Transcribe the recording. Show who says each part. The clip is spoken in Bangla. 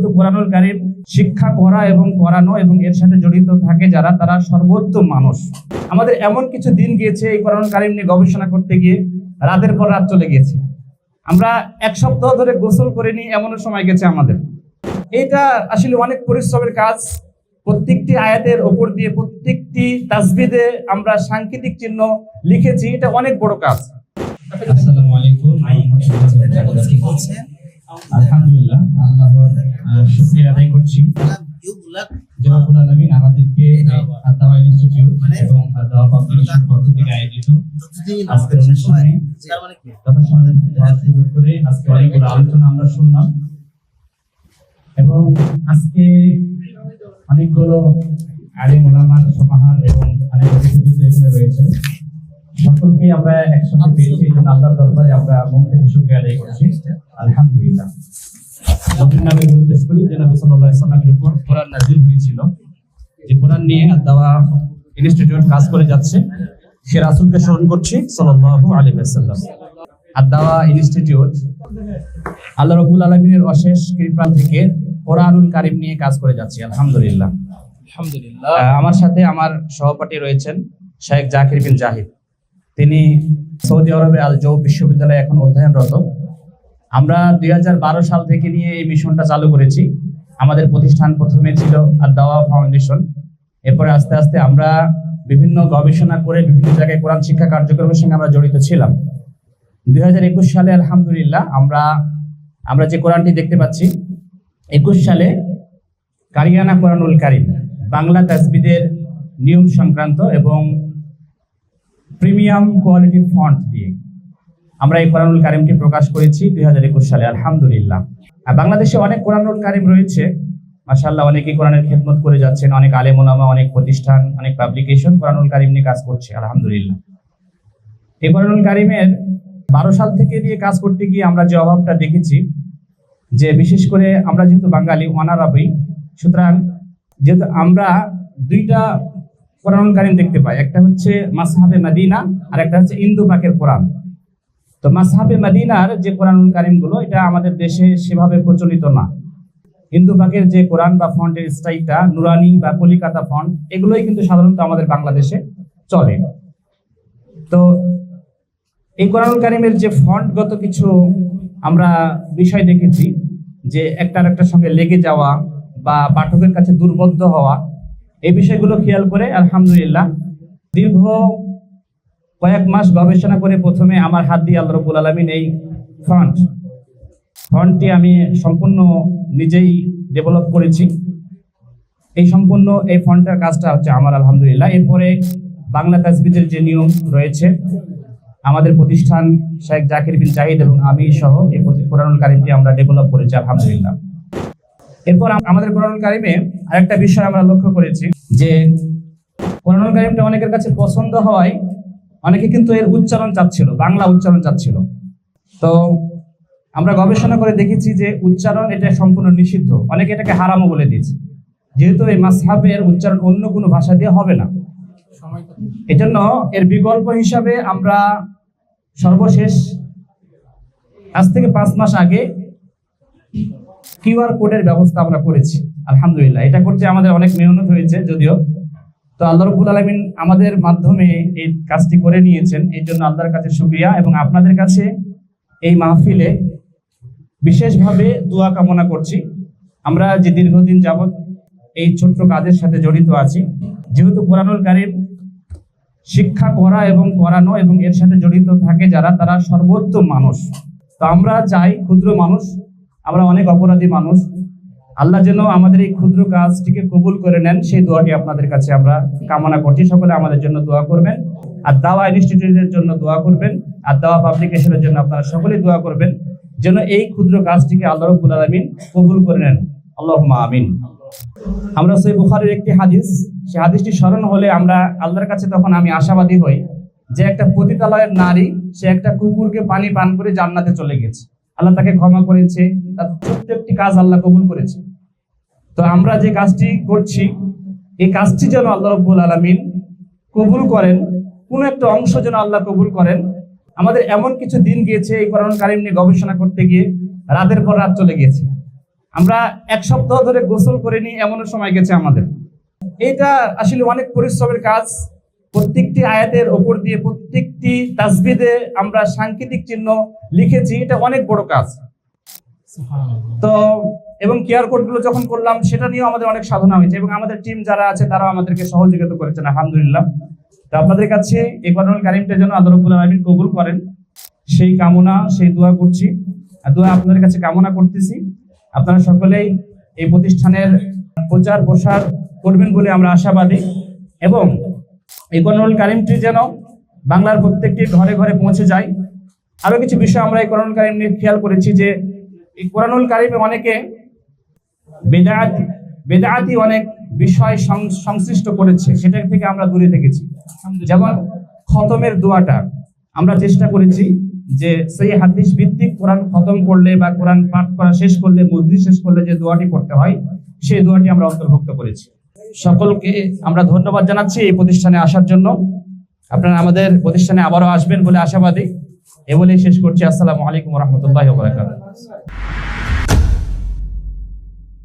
Speaker 1: যেহেতু কোরআনুল কারিম শিক্ষা করা এবং করানো এবং এর সাথে জড়িত থাকে যারা তারা সর্বোত্তম মানুষ। আমাদের এমন কিছু দিন গিয়েছে এই কোরআন কারিম নিয়ে গবেষণা করতে গিয়ে রাতের পর রাত চলে গেছে আমরা এক সপ্তাহ ধরে গোসল করিনি এমন সময় গেছে আমাদের। এটা আসলে অনেক পরিশ্রমের কাজ। প্রত্যেকটি আয়াতের ওপর দিয়ে প্রত্যেকটি তাসবিদে আমরা সাংকেতিক চিহ্ন লিখেছি এটা অনেক বড় কাজ।
Speaker 2: আসসালামু আলাইকুম।
Speaker 3: কি বলছেন
Speaker 2: আলহামদুলিল্লাহ আল্লাহর শুকরিয়া আদায় করছি। জনাবুল আলমিন আমাদেরকে আদাওয়া ইনস্টিটিউট এবং আদাওয়া পাবলিকেশন পক্ষ থেকে আয়োজিত আজকের অনুষ্ঠানে যথাসময়ে দেওয়ার সুযোগ করে আজকে অনেকগুলো আলোচনা আমরা শুনলাম। এবং আজকে অনেকগুলো আলিম ওলামার সমাহার এবং অনেক রয়েছে সকলকে আমরা একসাথে পেয়েছি এই জন্য আল্লাহর দরবারে আমরা মন থেকে শুকরিয়া আদায় করছি। আলহামদুলিল্লাহ। নবীর নামে উদ্দেশ্য করি যে নবী সাল্লাল্লাহু আলাইহি উপর কোরআন নাযিল হয়েছিল। যে কোরআন নিয়ে দাওয়া ইনস্টিটিউট কাজ করে যাচ্ছে সে রাসূলকে স্মরণ করছি সাল্লাল্লাহু আলাইহি ওয়াসাল্লাম। আদাওয়া ইনস্টিটিউট আল্লাহ রাব্বুল আলামিনের অশেষ কৃপা থেকে কোরআনুল কারীম নিয়ে কাজ করে যাচ্ছে আলহামদুলিল্লাহ।
Speaker 3: আলহামদুলিল্লাহ।
Speaker 1: আমার সাথে আমার সহপাঠী রয়েছেন শেখ জাকির বিন জাহিদ। তিনি সৌদি আরবে আল জৌ বিশ্ববিদ্যালয়ে এখন অধ্যয়নরত। আমরা দুই হাজার বারো সাল থেকে নিয়ে এই মিশনটা চালু করেছি। আমাদের প্রতিষ্ঠান প্রথমে ছিল আর দাওয়া ফাউন্ডেশন। এরপরে আস্তে আস্তে আমরা বিভিন্ন গবেষণা করে বিভিন্ন জায়গায় কোরআন শিক্ষা কার্যক্রমের সঙ্গে আমরা জড়িত ছিলাম। দুই হাজার একুশ সালে আলহামদুলিল্লাহ আমরা আমরা যে কোরআনটি দেখতে পাচ্ছি, একুশ সালে কারিয়ানা কোরআনুল কারিম, বাংলা তাসবিদের নিয়ম সংক্রান্ত এবং প্রিমিয়াম কোয়ালিটির ফন্ট দিয়ে আমরা এই কোরআনুল কারিমটি প্রকাশ করেছি দুই হাজার একুশ সালে, আলহামদুলিল্লাহ। আর বাংলাদেশে অনেক কোরআনুল কারিম রয়েছে। মাসাল্লাহ অনেকেই কোরআনের খেদমত করে যাচ্ছেন, অনেক আলেম ওলামা, অনেক প্রতিষ্ঠান, অনেক পাবলিকেশন কোরআনুল কারিম নিয়ে কাজ করছে, আলহামদুলিল্লাহ। এই কোরআনুল কারিমের বারো সাল থেকে দিয়ে কাজ করতে গিয়ে আমরা যে অভাবটা দেখেছি, যে বিশেষ করে আমরা যেহেতু বাঙালি, অনারবি, সুতরাং যেহেতু আমরা দুইটা কোরআনুল কারিম দেখতে পাই একটা হচ্ছে মাসহাবে মাদিনা আর একটা হচ্ছে ইন্দু পাকের কোরআন। তো মাসহাবে মাদিনার যে কোরআনুল কারিমগুলো এটা আমাদের দেশে সেভাবে প্রচলিত না। হিন্দু পাকের যে কোরআন বা ফন্টের স্টাইলটা, নুরানি বা কলিকাতা ফন্ট, এগুলোই কিন্তু সাধারণত আমাদের বাংলাদেশে চলে। তো এই কোরআনুল কারিমের যে ফন্টগত কিছু আমরা বিষয় দেখেছি, যে একটার একটার সঙ্গে লেগে যাওয়া বা পাঠকের কাছে দুর্বদ্ধ হওয়া এই বিষয়গুলো খেয়াল করে, আলহামদুলিল্লাহ, দীর্ঘ কয়েক মাস গবেষণা করে প্রথমে আমার হাত দিয়ে আল্লাহ রবুল আলমিন এই ফন্ট ফন্টটি আমি সম্পূর্ণ নিজেই ডেভেলপ করেছি। এই সম্পূর্ণ এই ফন্টের কাজটা হচ্ছে আমার, আলহামদুলিল্লাহ। এরপরে বাংলা তাজবিদের যে নিয়ম রয়েছে, আমাদের প্রতিষ্ঠান শেখ জাকির বিন জাহিদ এবং আমি সহ এই প্রতি- কারিমটি আমরা ডেভেলপ করেছি, আলহামদুলিল্লাহ। এরপর আমাদের কোরআনুল কারিমে আরেকটা বিষয় আমরা লক্ষ্য করেছি, যে কোরআনুল কারিমটা অনেকের কাছে পছন্দ হওয়ায় অনেকে কিন্তু এর উচ্চারণ চাচ্ছিল, বাংলা উচ্চারণ চাচ্ছিল। তো আমরা গবেষণা করে দেখেছি যে উচ্চারণ এটা সম্পূর্ণ নিষিদ্ধ, অনেকে এটাকে হারামও বলে দিয়েছে। যেহেতু এই মাসহাবের উচ্চারণ অন্য কোনো ভাষা দিয়ে হবে না। এজন্য এর বিকল্প হিসাবে আমরা সর্বশেষ, আজ থেকে পাঁচ মাস আগে কিউআর কোডের ব্যবস্থা আমরা করেছি, আলহামদুলিল্লাহ। এটা করতে আমাদের অনেক মেহনত হয়েছে যদিও। তো আল্লাহ রবুল আলমিন আমাদের মাধ্যমে এই কাজটি করে নিয়েছেন। এই জন্য আল্লাহর কাছে শুক্রিয়া এবং আপনাদের কাছে এই মাহফিলে বিশেষভাবে দোয়া কামনা করছি। আমরা যে দীর্ঘদিন যাবৎ এই ছোট্ট কাজের সাথে জড়িত আছি, যেহেতু কোরআনুল কারিম শিক্ষা করা এবং করানো এবং এর সাথে জড়িত থাকে যারা, তারা সর্বোত্তম মানুষ। তো আমরা চাই ক্ষুদ্র মানুষ আমরা অনেক অপরাধী মানুষ। আল্লাহ যেন আমাদের এই ক্ষুদ্র কাজটিকে কবুল করে নেন, সেই দোয়াটি আপনাদের কাছে আমরা কামনা করছি। সকলে আমাদের জন্য দোয়া করবেন। আর দাওয়া ইনস্টিটিউটের জন্য দোয়া করবেন। আর দাওয়া পাবলিকেশনের জন্য আপনারা সকলেই দোয়া করবেন, যেন এই ক্ষুদ্র কাজটিকে আল্লাহ রব্বুল আলমিন কবুল করে নেন। আল্লাহ আমিন। আমরা সেই বুখারের একটি হাদিস সেই হাদিসটি স্মরণ হলে আমরা আল্লাহর কাছে তখন আমি আশাবাদী হই যে একটা পতিতালয়ের নারী, সে একটা কুকুরকে পানি পান করে জান্নাতে চলে গেছে। আল্লাহ তাকে ক্ষমা করেছে, তার একটি কাজ আল্লাহ কবুল করেছে। তো আমরা যে কাজটি করছি, এই কাজটি যেন আল্লাহ রব্বুল আলমিন কবুল করেন, কোনো একটা অংশ যেন আল্লাহ কবুল করেন। আমাদের এমন কিছু দিন গিয়েছে এই কোরআন কারিম নিয়ে গবেষণা করতে গিয়ে, রাতের পর রাত চলে গিয়েছে। আমরা এক সপ্তাহ ধরে গোসল করিনি, এমনও সময় গেছে আমাদের। এটা আসলে অনেক পরিশ্রমের কাজ প্রত্যেকটি আয়াতের ওপর দিয়ে প্রত্যেকটি তাসবিদে আমরা সাংকেতিক চিহ্ন লিখেছি এটা অনেক বড় কাজ। তো এবং কেয়ার কোডগুলো যখন করলাম সেটা নিয়েও আমাদের অনেক সাধনা হয়েছে এবং আমাদের টিম যারা আছে তারাও আমাদেরকে সহযোগিতা করেছেন আলহামদুলিল্লাহ। তো আপনাদের কাছে এই করোনাল কারিমটা যেন আদরবুল আলমিন কবুল করেন সেই কামনা সেই দোয়া করছি। আর দোয়া আপনাদের কাছে কামনা করতেছি। আপনারা সকলেই এই প্রতিষ্ঠানের প্রচার প্রসার করবেন বলে আমরা আশাবাদী। এবং এই করোনাল কারিমটি যেন বাংলার প্রত্যেকটি ঘরে ঘরে পৌঁছে যায়। আরও কিছু বিষয় আমরা এই করোনাল কারিম নিয়ে খেয়াল করেছি যে, এই কোরআনুল কারিমে অনেকে বেদায়াতি বেদায়াতি অনেক বিষয় সংশ্লিষ্ট করেছে, সেটা থেকে আমরা দূরে থেকেছি। যেমন খতমের দোয়াটা, আমরা চেষ্টা করেছি যে সেই হাদিস ভিত্তিক কোরআন খতম করলে বা কোরআন পাঠ করা শেষ করলে মুদ্রি শেষ করলে যে দোয়াটি করতে হয়, সেই দোয়াটি আমরা অন্তর্ভুক্ত করেছি। সকলকে আমরা ধন্যবাদ জানাচ্ছি এই প্রতিষ্ঠানে আসার জন্য। আপনারা আমাদের প্রতিষ্ঠানে আবারও আসবেন বলে আশাবাদী। এ বলেই শেষ করছি। আসসালামু আলাইকুম রহমতুল্লাহ বারাকাতুহু।